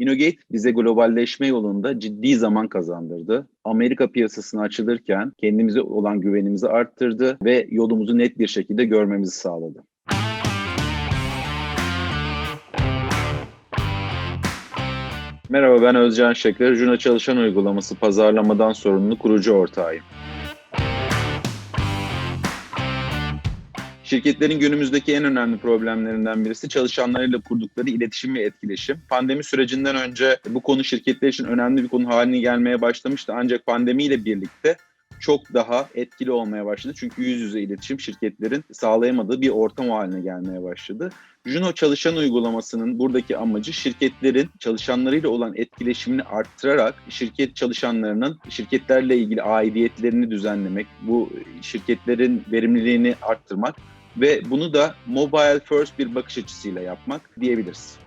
Innogate bize globalleşme yolunda ciddi zaman kazandırdı. Amerika piyasasına açılırken kendimize olan güvenimizi arttırdı ve yolumuzu net bir şekilde görmemizi sağladı. Merhaba ben Özcan Şeker, Juno Çalışan Uygulaması pazarlamadan sorumlu kurucu ortağıyım. Şirketlerin günümüzdeki en önemli problemlerinden birisi çalışanlarıyla kurdukları iletişim ve etkileşim. Pandemi sürecinden önce bu konu şirketler için önemli bir konu haline gelmeye başlamıştı. Ancak pandemiyle birlikte çok daha etkili olmaya başladı. Çünkü yüz yüze iletişim şirketlerin sağlayamadığı bir ortam haline gelmeye başladı. Juno çalışan uygulamasının buradaki amacı şirketlerin çalışanlarıyla olan etkileşimini arttırarak şirket çalışanlarının şirketlerle ilgili aidiyetlerini düzenlemek, bu şirketlerin verimliliğini arttırmak ve bunu da mobile first bir bakış açısıyla yapmak diyebiliriz.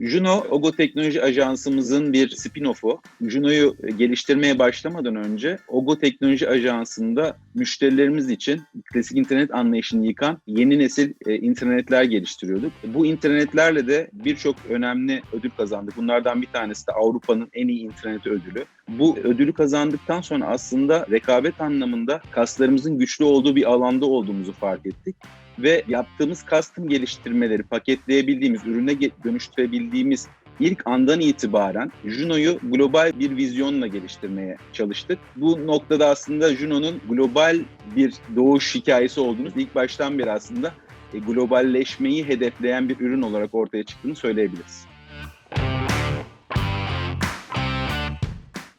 Juno, Ogo Teknoloji Ajansımızın bir spin-off'u. Juno'yu geliştirmeye başlamadan önce Ogo Teknoloji Ajansı'nda müşterilerimiz için klasik internet anlayışını yıkan yeni nesil e, internetler geliştiriyorduk. Bu internetlerle de birçok önemli ödül kazandık. Bunlardan bir tanesi de Avrupa'nın en iyi internet ödülü. Bu ödülü kazandıktan sonra aslında rekabet anlamında kaslarımızın güçlü olduğu bir alanda olduğumuzu fark ettik ve yaptığımız custom geliştirmeleri paketleyebildiğimiz, ürüne dönüştürebildiğimiz ilk andan itibaren Juno'yu global bir vizyonla geliştirmeye çalıştık. Bu noktada aslında Juno'nun global bir doğuş hikayesi olduğunu ilk baştan beri aslında e, globalleşmeyi hedefleyen bir ürün olarak ortaya çıktığını söyleyebiliriz.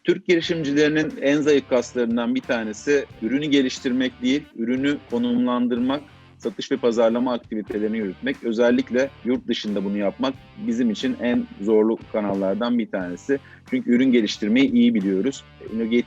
Türk girişimcilerinin en zayıf kaslarından bir tanesi ürünü geliştirmek değil, ürünü konumlandırmak satış ve pazarlama aktivitelerini yürütmek, özellikle yurt dışında bunu yapmak bizim için en zorlu kanallardan bir tanesi. Çünkü ürün geliştirmeyi iyi biliyoruz.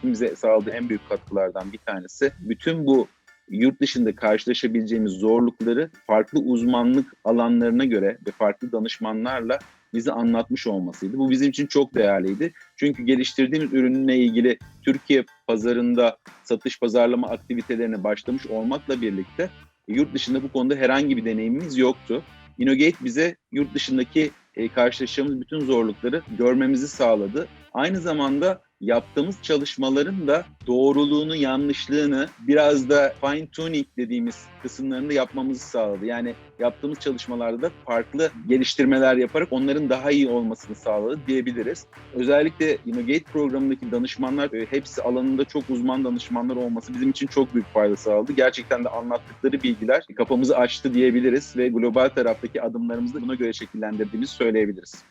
Bize sağladığı en büyük katkılardan bir tanesi. Bütün bu yurt dışında karşılaşabileceğimiz zorlukları farklı uzmanlık alanlarına göre ve farklı danışmanlarla bize anlatmış olmasıydı. Bu bizim için çok değerliydi. Çünkü geliştirdiğimiz ürünle ilgili Türkiye pazarında satış pazarlama aktivitelerine başlamış olmakla birlikte yurt dışında bu konuda herhangi bir deneyimimiz yoktu. Innogate bize yurt dışındaki e, karşılaşacağımız bütün zorlukları görmemizi sağladı. Aynı zamanda yaptığımız çalışmaların da doğruluğunu, yanlışlığını biraz da fine tuning dediğimiz kısımlarını yapmamızı sağladı. Yani yaptığımız çalışmalarda da farklı geliştirmeler yaparak onların daha iyi olmasını sağladı diyebiliriz. Özellikle Innogate programındaki danışmanlar e, hepsi alanında çok uzman danışmanlar olması bizim için çok büyük fayda sağladı. Gerçekten de anlattıkları bilgiler kafamızı açtı diyebiliriz ve global taraftaki adımlarımızı buna göre şekillendirdiğimizi söyleyebiliriz.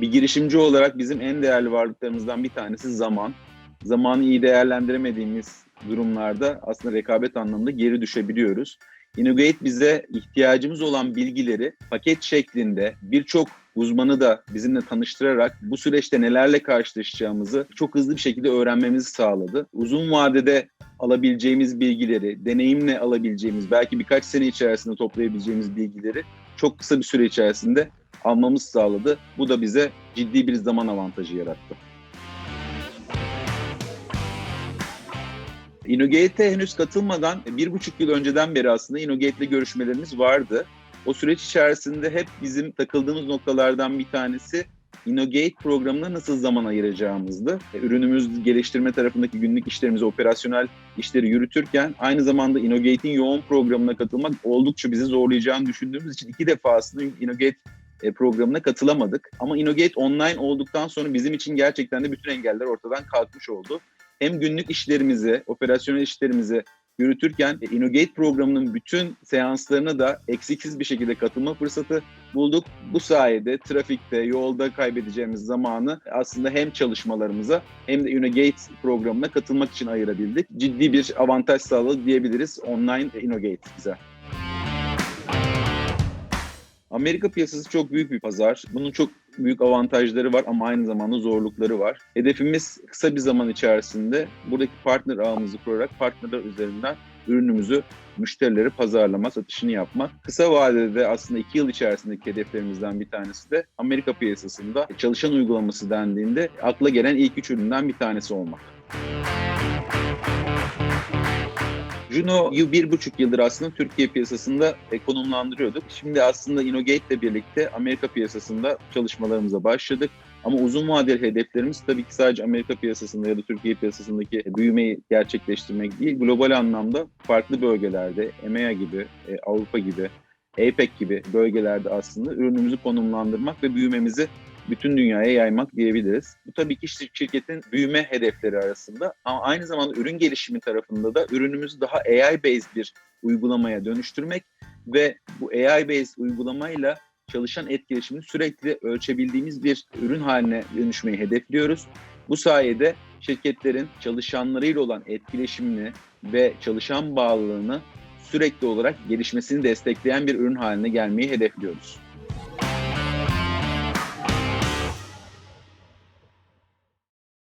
Bir girişimci olarak bizim en değerli varlıklarımızdan bir tanesi zaman. Zamanı iyi değerlendiremediğimiz durumlarda aslında rekabet anlamında geri düşebiliyoruz. Innogate bize ihtiyacımız olan bilgileri paket şeklinde birçok uzmanı da bizimle tanıştırarak bu süreçte nelerle karşılaşacağımızı çok hızlı bir şekilde öğrenmemizi sağladı. Uzun vadede alabileceğimiz bilgileri, deneyimle alabileceğimiz, belki birkaç sene içerisinde toplayabileceğimiz bilgileri çok kısa bir süre içerisinde almamız sağladı. Bu da bize ciddi bir zaman avantajı yarattı. Innogate'e henüz katılmadan bir buçuk yıl önceden beri aslında Innogate'le görüşmelerimiz vardı. O süreç içerisinde hep bizim takıldığımız noktalardan bir tanesi Innogate programına nasıl zaman ayıracağımızdı. Ürünümüz geliştirme tarafındaki günlük işlerimizi, operasyonel işleri yürütürken aynı zamanda Innogate'in yoğun programına katılmak oldukça bizi zorlayacağını düşündüğümüz için iki defa aslında Innogate e, programına katılamadık. Ama Innogate online olduktan sonra bizim için gerçekten de bütün engeller ortadan kalkmış oldu. Hem günlük işlerimizi, operasyonel işlerimizi yürütürken e, Innogate programının bütün seanslarına da eksiksiz bir şekilde katılma fırsatı bulduk. Bu sayede trafikte, yolda kaybedeceğimiz zamanı aslında hem çalışmalarımıza hem de Innogate programına katılmak için ayırabildik. Ciddi bir avantaj sağladı diyebiliriz online Innogate bize. Amerika piyasası çok büyük bir pazar. Bunun çok büyük avantajları var ama aynı zamanda zorlukları var. Hedefimiz kısa bir zaman içerisinde buradaki partner ağımızı kurarak partnerler üzerinden ürünümüzü müşterilere pazarlama, satışını yapmak. Kısa vadede aslında iki yıl içerisindeki hedeflerimizden bir tanesi de Amerika piyasasında çalışan uygulaması dendiğinde akla gelen ilk üç üründen bir tanesi olmak. Juno'yu bir buçuk yıldır aslında Türkiye piyasasında konumlandırıyorduk. Şimdi aslında Innogate ile birlikte Amerika piyasasında çalışmalarımıza başladık. Ama uzun vadeli hedeflerimiz tabii ki sadece Amerika piyasasında ya da Türkiye piyasasındaki büyümeyi gerçekleştirmek değil. Global anlamda farklı bölgelerde, EMEA gibi, e, Avrupa gibi, APEC gibi bölgelerde aslında ürünümüzü konumlandırmak ve büyümemizi bütün dünyaya yaymak diyebiliriz. Bu tabii ki şirketin büyüme hedefleri arasında ama aynı zamanda ürün gelişimi tarafında da ürünümüzü daha AI-based bir uygulamaya dönüştürmek ve bu AI-based uygulamayla çalışan etkileşimini sürekli ölçebildiğimiz bir ürün haline dönüşmeyi hedefliyoruz. Bu sayede şirketlerin çalışanlarıyla olan etkileşimini ve çalışan bağlılığını sürekli olarak gelişmesini destekleyen bir ürün haline gelmeyi hedefliyoruz.